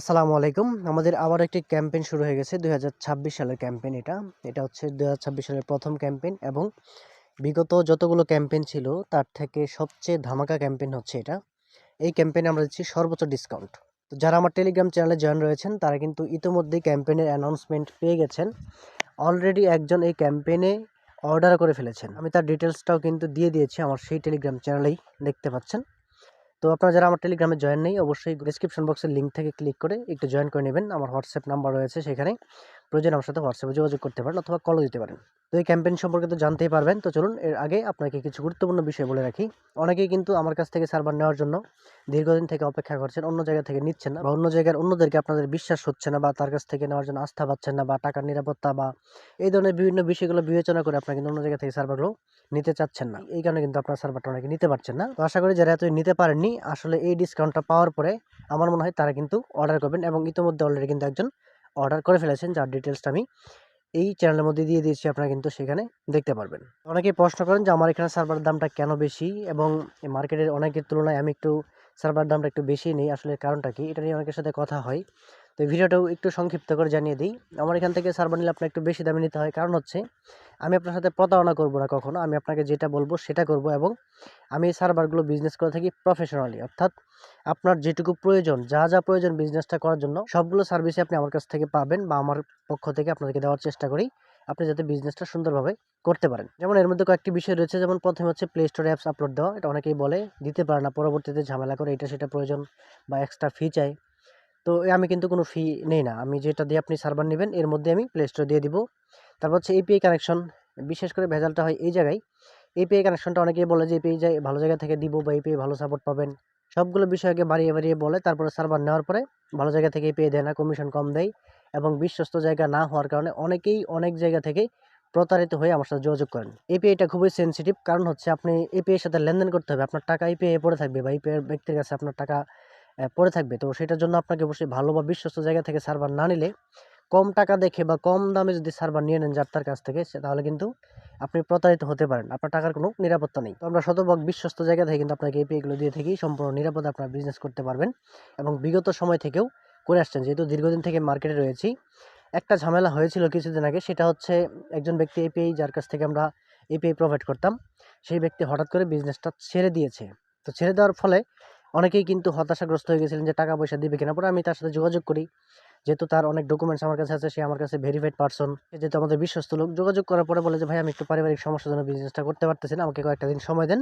আসসালামু আলাইকুম। আমাদের আবার একটি ক্যাম্পেইন শুরু হয়ে গেছে দু হাজার ছাব্বিশ সালের ক্যাম্পেইন এটা। এটা হচ্ছে দু হাজার ছাব্বিশ সালের প্রথম ক্যাম্পেইন এবং বিগত যতগুলো ক্যাম্পেইন ছিল, তার থেকে সবচেয়ে ধামাকা ক্যাম্পেইন হচ্ছে এটা। এই ক্যাম্পেইনে আমরা দিচ্ছি সর্বোচ্চ ডিসকাউন্ট। তো যারা আমার টেলিগ্রাম চ্যানেলে জয়েন রয়েছেন, তারা কিন্তু ইতিমধ্যেই ক্যাম্পেইনের অ্যানাউন্সমেন্ট পেয়ে গেছেন। অলরেডি একজন এই ক্যাম্পেইনে অর্ডার করে ফেলেছেন। আমি তার ডিটেলসটাও কিন্তু দিয়ে দিয়েছি, আমার সেই টেলিগ্রাম চ্যানেলেই দেখতে পাচ্ছেন। তো আপনারা যারা আমার টেলিগ্রামে জয়েন নেই, অবশ্যই ডিসক্রিপশন বক্সের লিঙ্ক থেকে ক্লিক করে একটু জয়েন করে নেবেন। আমার হোয়াটসঅ্যাপ নাম্বার রয়েছে সেখানে। প্রয়োজন আমার সাথে হোয়াটসঅ্যাপে যোগাযোগ করতে পারেন অথবা কলও দিতে পারেন। তো এই ক্যাম্পেইন সম্পর্কে তো জানতেই পারবেন। তো চলুন, এর আগে আপনাকে কিছু গুরুত্বপূর্ণ বিষয় বলে রাখি। অনেকেই কিন্তু আমার কাছ থেকে সার্ভার নেওয়ার জন্য দীর্ঘদিন থেকে অপেক্ষা করছেন, অন্য জায়গা থেকে নিচ্ছেন না বা অন্য জায়গার অন্যদেরকে আপনাদের বিশ্বাস হচ্ছে না বা তার কাছ থেকে নেওয়ার জন্য আস্থা পাচ্ছেন না বা টাকার নিরাপত্তা বা এই ধরনের বিভিন্ন বিষয়গুলো বিবেচনা করে আপনারা কিন্তু অন্য জায়গা থেকে সার্ভারগুলো নিতে চাচ্ছেন না। এই কারণে কিন্তু আপনার সার্ভারটা অনেকে নিতে পারছেন না। তো আশা করি যারা এত নিতে পারেননি, আসলে এই ডিসকাউন্টটা পাওয়ার পরে আমার মনে হয় তারা কিন্তু অর্ডার করবেন এবং ইতিমধ্যে অলরেডি কিন্তু একজন অর্ডার করে ফেলেছেন, যার ডিটেলসটা আমি এই চ্যানেলের মধ্যে দিয়ে দিয়েছি, আপনারা কিন্তু সেখানে দেখতে পারবেন। অনেকে প্রশ্ন করেন যে, আমার এখানে সার্ভারের দামটা কেন বেশি? এবং মার্কেটের অনেকের তুলনায় আমি একটু সার্ভার দামটা একটু বেশি নেই। আসলে কারণটা কি? এটা নিয়ে অনেকের সাথে কথা হয়। তো ভিডিওটাও একটু সংক্ষিপ্ত করে জানিয়ে দিই। আমার এখান থেকে সার্ভার নিলে আপনার একটু বেশি দামে নিতে হয়। কারণ হচ্ছে, আমি আপনার সাথে প্রতারণা করব না কখনো। আমি আপনাকে যেটা বলব সেটা করব এবং আমি এই সার্ভারগুলো বিজনেস করে থাকি প্রফেশনালি অর্থাৎ আপনার যেটুকু প্রয়োজন, যা যা প্রয়োজন বিজনেসটা করার জন্য, সবগুলো সার্ভিসই আপনি আমার কাছ থেকে পাবেন বা আমার পক্ষ থেকে আপনাদেরকে দেওয়ার চেষ্টা করি। আপনি যাতে বিজনেসটা সুন্দরভাবে করতে পারেন। যেমন এর মধ্যে কয়েকটি বিষয় রয়েছে। যেমন প্রথমে হচ্ছে প্লে স্টোর অ্যাপস আপলোড দেওয়া। এটা অনেকেই বলে, দিতে পারে না। পরবর্তীতে ঝামেলা করে এটা সেটা প্রয়োজন বা এক্সট্রা ফি চাই। তো আমি কিন্তু কোনো ফি নেই না। আমি যেটা দিয়ে আপনি সার্ভার নেবেন, এর মধ্যে আমি প্লে স্টোর দিয়ে দিব। তারপর হচ্ছে এপিআই কানেকশন বিশেষ করে ভেজালটা হয় এই জায়গায়। এপিআই কানেকশনটা অনেকেই বলে যে এপিআই ভালো জায়গা থেকে দিব বা এপিআই ভালো সাপোর্ট পাবেন। সবগুলো বিষয়কে বাড়িয়ে বাড়িয়ে বলে, তারপরে সার্ভার নেওয়ার পরে ভালো জায়গা থেকে পেয়ে দেয় না কমিশন কম দেয় এবং বিশ্বস্ত জায়গা না হওয়ার কারণে অনেকেই অনেক জায়গা থেকে প্রতারিত হয়ে আমার সাথে যোগাযোগ করেন। এপিআইটা খুবই সেন্সিটিভ কারণ হচ্ছে আপনি এপিআইয়ের সাথে লেনদেন করতে হবে। আপনার টাকা এপিআই পড়ে থাকবে বা এপিআই ব্যক্তির কাছে আপনার টাকা পড়ে থাকবে। তো সেটার জন্য আপনাকে অবশ্যই ভালো বা বিশ্বস্ত জায়গা থেকে সার্ভার না নিলে কম টাকা দেখে বা কম দামে যদি সার্ভার নিয়ে নেন যার তার কাছ থেকে তাহলে কিন্তু আপনি প্রতারিত হতে পারেন। আপনার টাকার কোনো নিরাপত্তা নেই। তো আমরা শতভাগ বিশ্বস্ত জায়গা থেকে কিন্তু আপনাকে এপিআইগুলো দিয়ে থেকেই সম্পূর্ণ নিরাপদে আপনার বিজনেস করতে পারবেন এবং বিগত সময় থেকেও করে আসছেন। যেহেতু দীর্ঘদিন থেকে মার্কেটে রয়েছি, একটা ঝামেলা হয়েছিল কিছুদিন আগে, সেটা হচ্ছে একজন ব্যক্তি এপিআই যার কাছ থেকে আমরা এপিআই প্রোভাইড করতাম, সেই ব্যক্তি হঠাৎ করে বিজনেসটা ছেড়ে দিয়েছে। তো ছেড়ে দেওয়ার ফলে অনেকেই কিন্তু হতাশাগ্রস্ত হয়ে গেছিলেন যে টাকা পয়সা দিবে কিনা। পরে আমি তার সাথে যোগাযোগ করি, যেহেতু তার অনেক ডকুমেন্টস আমার কাছে আছে, সে আমার কাছে ভেরিফাইড পার্সন যেহেতু আমাদের বিশ্বস্ত লোক, যোগাযোগ করার পরে বলে যে, ভাই, আমি একটু পারিবারিক সমস্যার জন্য বিজনেসটা করতে পারতেছি না, আমাকে কয়েকটা দিন সময় দেন,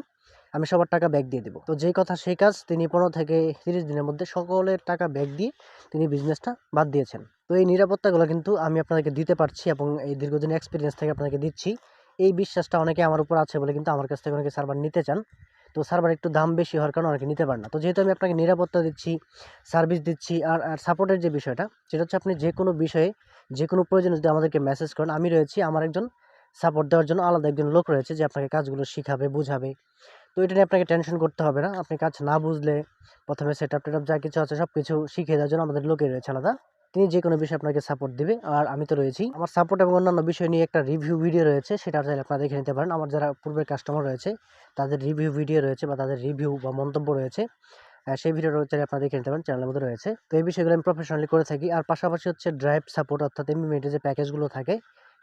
আমি সবার টাকা ব্যাক দিয়ে দেবো। তো যেই কথা সেই কাজ তিনি পনেরো থেকে তিরিশ দিনের মধ্যে সকলের টাকা ব্যাক দিয়ে তিনি বিজনেসটা বাদ দিয়েছেন। তো এই নিরাপত্তাগুলো কিন্তু আমি আপনাদেরকে দিতে পারছি এবং এই দীর্ঘদিন এক্সপিরিয়েন্স থেকে আপনাদেরকে দিচ্ছি। এই বিশ্বাসটা অনেকে আমার উপর আছে বলে কিন্তু আমার কাছ থেকে অনেকে সার্ভার নিতে চান। তো সার্ভার একটু দাম বেশি হওয়ার কারণে অনেকে নিতে পারে না। তো যেহেতু আমি আপনাকে নিরাপত্তা দিচ্ছি সার্ভিস দিচ্ছি আর আর সাপোর্টের যে বিষয়টা, সেটা হচ্ছে আপনি যে কোনো বিষয়ে, যে কোনো প্রয়োজনে যদি আমাদেরকে মেসেজ করেন, আমি রয়েছি, আমার একজন সাপোর্ট দেওয়ার জন্য আলাদা একজন লোক রয়েছে যে আপনাকে কাজগুলো শিখাবে, বুঝাবে। তো এটা নিয়ে আপনাকে টেনশন করতে হবে না। আপনি কাজ না বুঝলে, প্রথমে সেট আপ টেট যা কিছু আছে সব কিছু শিখিয়ে দেওয়ার জন্য আমাদের লোকে রয়েছে আলাদা। তিনি যে কোনো বিষয়ে আপনাকে সাপোর্ট দিবে। আর আমি তো রয়েছি। আমার সাপোর্ট এবং অন্যান্য বিষয় নিয়ে একটা রিভিউ ভিডিও রয়েছে, সেটা চাইলে আপনারা দেখে নিতে পারেন। আমার যারা পূর্বের কাস্টমার রয়েছে, তাদের রিভিউ ভিডিও রয়েছে বা তাদের রিভিউ বা মন্তব্য রয়েছে সেই ভিডিওটা চাইলে আপনারা দেখে নিতে পারেন চ্যানেলের মধ্যে রয়েছে। তো এই বিষয়গুলো আমি প্রফেশনালি করে থাকি। আর পাশাপাশি হচ্ছে ড্রাইভ সাপোর্ট অর্থাৎ এমবিমেন্টের যে প্যাকেজগুলো থাকে,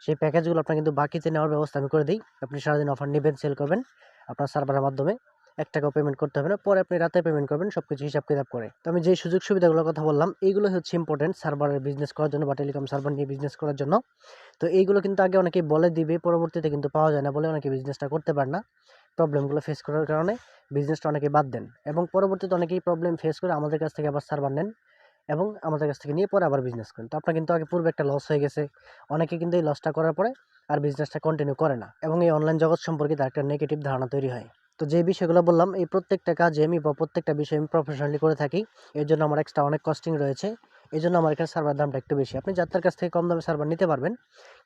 সেই প্যাকেজগুলো আপনার কিন্তু বাকিতে নেওয়ার ব্যবস্থা আমি করে দিই। আপনি সারাদিন অফার নেবেন সেল করবেন আপনার সার্ভারের মাধ্যমে। এক টাকাও পেমেন্ট করতে হবে না। পরে আপনি রাতে পেমেন্ট করবেন সব কিছু হিসাব কিতাব করে। তো আমি যে সুযোগ সুবিধাগুলোর কথা বললাম এইগুলো হচ্ছে ইম্পর্টেন্ট সার্ভারের বিজনেস করার জন্য বা টেলিকম সার্ভার নিয়ে বিজনেস করার জন্য। তো এইগুলো কিন্তু আগে অনেকেই বলে দিবে, পরবর্তীতে কিন্তু পাওয়া যায় না বলে অনেকে বিজনেসটা করতে পারে না। প্রবলেমগুলো ফেস করার কারণে বিজনেসটা অনেকে বাদ দেন। এবং পরবর্তীতে অনেকেই প্রবলেম ফেস করে আমাদের কাছ থেকে আবার সার্ভার নেন এবং আমাদের কাছ থেকে নিয়ে পরে আবার বিজনেস করেন। তো আপনার কিন্তু আগে পূর্বে একটা লস হয়ে গেছে। অনেকে কিন্তু এই লসটা করার পরে আর বিজনেসটা কন্টিনিউ করে না। এবং এই অনলাইন জগৎ সম্পর্কে তার একটা নেগেটিভ ধারণা তৈরি হয়। তো যে বিষয়গুলো বললাম, এই প্রত্যেকটা কাজে আমি বা প্রত্যেকটা বিষয় আমি প্রফেশনালি করে থাকি। এর জন্য আমার এক্সট্রা অনেক কস্টিং রয়েছে। এই জন্য আমার এখানে সার্ভার দামটা একটু বেশি। আপনি যাত্রার কাছ থেকে কম দামে সার্ভার নিতে পারবেন।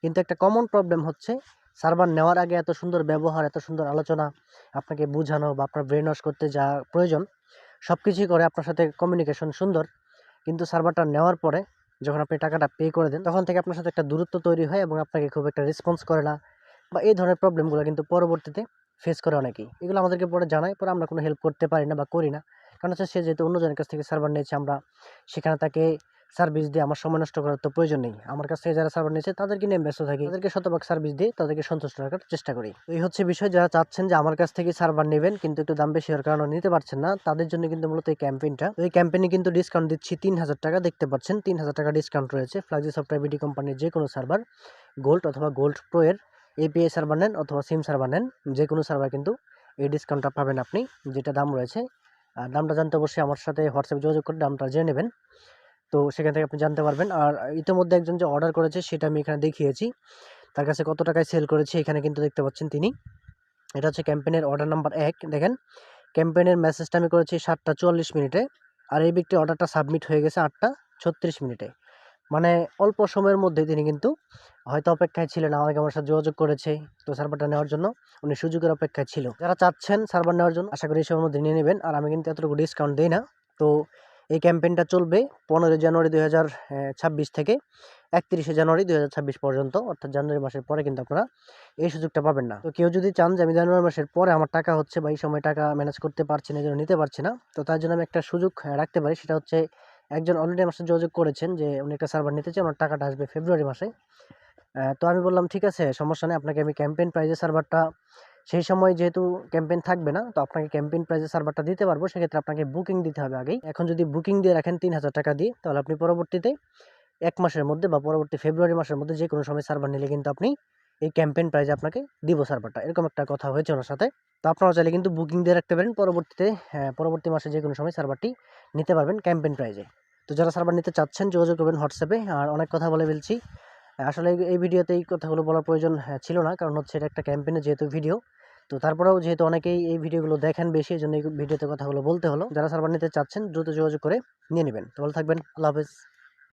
কিন্তু একটা কমন প্রবলেম হচ্ছে সার্ভার নেওয়ার আগে এত সুন্দর ব্যবহার, এত সুন্দর আলোচনা, আপনাকে বোঝানো বা আপনার ব্রেন ওয়াশ করতে যা প্রয়োজন সব কিছুই করে আপনার সাথে কমিউনিকেশন সুন্দর। কিন্তু সার্ভারটা নেওয়ার পরে যখন আপনি টাকাটা পে করে দেন, তখন থেকে আপনার সাথে একটা দূরত্ব তৈরি হয় এবং আপনাকে খুব একটা রেসপন্স করে না বা এই ধরনের প্রবলেমগুলো কিন্তু পরবর্তীতে ফেস করে অনেকেই। এগুলো আমাদেরকে পরে জানায়, পরে আমরা কোনো হেল্প করতে পারি না বা করি না। কারণ হচ্ছে সে যেহেতু অন্যজনের কাছ থেকে সার্ভার নিয়েছে, আমরা সেখানে তাকে সার্ভিস দিয়ে আমার সময় নষ্ট করার তো প্রয়োজন নেই। আমার কাছ থেকে যারা সার্ভার নিয়েছে, তাদেরকে নিয়ে ব্যস্ত থাকি। তাদেরকে শতভাগ সার্ভিস দিয়ে তাদেরকে সন্তুষ্ট রাখার চেষ্টা করি। এই হচ্ছে বিষয়, যারা চাচ্ছেন যে আমার কাছ থেকে সার্ভার নেবেন, কিন্তু একটু দাম বেশি হওয়ার কারণে নিতে পারছেন না, তাদের জন্য কিন্তু মূলত এই ক্যাম্পেইনটা এই ক্যাম্পেইনে কিন্তু ডিসকাউন্ট দিচ্ছি তিন হাজার টাকা, দেখতে পাচ্ছেন। তিন হাজার টাকা ডিসকাউন্ট রয়েছে। ফ্লাক্সি সফটওয়্যার বিডি কোম্পানির যে কোনো সার্ভার গোল্ড অথবা গোল্ড প্রো এর এপিআই সার্ভার নেন অথবা সিম সার্ভার নেন যে কোনো সার্ভার কিন্তু এই ডিসকাউন্টটা পাবেন আপনি, যেটা দাম রয়েছে। আর দামটা জানতে অবশ্যই আমার সাথে হোয়াটসঅ্যাপে যোগাযোগ করে দামটা জেনে নেবেন। তো সেখান থেকে আপনি জানতে পারবেন। আর ইতিমধ্যে একজন যে অর্ডার করেছে, সেটা আমি এখানে দেখিয়েছি। তার কাছে কত টাকায় সেল করেছে, এখানে কিন্তু দেখতে পাচ্ছেন তিনি। এটা হচ্ছে ক্যাম্পেনের অর্ডার নাম্বার এক, দেখেন। ক্যাম্পেনের মেসেজটা আমি করেছি সাতটা চুয়াল্লিশ মিনিটে। আর এই ব্যক্তির অর্ডারটা সাবমিট হয়ে গেছে আটটা ছত্রিশ মিনিটে। মানে অল্প সময়ের মধ্যে তিনি কিন্তু হয়তো অপেক্ষায় ছিলেন। আমাকে আমার সাথে যোগাযোগ করেছে তো সার্ভারটা নেওয়ার জন্য। উনি সুযোগের অপেক্ষায় ছিল। যারা চাচ্ছেন সার্ভার নেওয়ার জন্য, আশা করি এই সময়ের মধ্যে নিয়ে নেবেন। আর আমি কিন্তু এতটুকু ডিসকাউন্ট দিই না। তো এই ক্যাম্পেইনটা চলবে পনেরোই জানুয়ারি দুই হাজার ছাব্বিশ থেকে একত্রিশে জানুয়ারি দুই হাজার ছাব্বিশ পর্যন্ত। অর্থাৎ জানুয়ারি মাসের পরে কিন্তু আপনারা এই সুযোগটা পাবেন না। তো কেউ যদি চান যে আমি জানুয়ারি মাসের পরে আমার টাকা হচ্ছে বা এই সময় টাকা ম্যানেজ করতে পারছি না জন্য নিতে পারছি না, তো তার জন্য আমি একটা সুযোগ রাখতে পারি। সেটা হচ্ছে একজন অলরেডি আমার সাথে যোগাযোগ করেছেন যে উনি একটা সার্ভার নিতে চাই আমার টাকাটা আসবে ফেব্রুয়ারি মাসে। তো আমি বললাম ঠিক আছে সমস্যা নেই আপনাকে আমি ক্যাম্পেইন প্রাইজে সার্ভারটা সেই সময় যেহেতু ক্যাম্পেইন থাকবে না তো আপনাকে ক্যাম্পেইন প্রাইজে সার্ভারটা দিতে পারব সেক্ষেত্রে আপনাকে বুকিং দিতে হবে আগেই। এখন যদি বুকিং দিয়ে রাখেন তিন হাজার টাকা দিয়ে তাহলে আপনি পরবর্তীতে এক মাসের মধ্যে বা পরবর্তী ফেব্রুয়ারি মাসের মধ্যে যে কোনো সময় সার্ভার নিলে কিন্তু আপনি এই ক্যাম্পেইন প্রাইজে আপনাকে দিব সার্ভারটা এরকম একটা কথা হয়েছে ওনার সাথে। তো আপনারা চাইলে কিন্তু বুকিং দিয়ে রাখতে পারেন পরবর্তীতে হ্যাঁ, পরবর্তী মাসে যে কোনো সময় সার্ভারটি নিতে পারবেন ক্যাম্পেইন প্রাইজে তো যারা সার্ভার নিতে চাচ্ছেন যোগাযোগ করবেন হোয়াটসঅ্যাপে। আর অনেক কথা বলে ফেলছি। আসলে এই- ভিডিওতে এই কথাগুলো বলার প্রয়োজন হ্যাঁ, ছিল না। কারণ হচ্ছে এটা একটা ক্যাম্পেনে যেহেতু ভিডিও তো তারপরেও যেহেতু অনেকেই এই ভিডিওগুলো দেখেন বেশি এই জন্য এই ভিডিওতে কথাগুলো বলতে হলো। যারা সার্ভার নিতে চাচ্ছেন দ্রুত যোগাযোগ করে নিয়ে নেবেন। তো ভালো থাকবেন। আল্লাহ হাফেজ।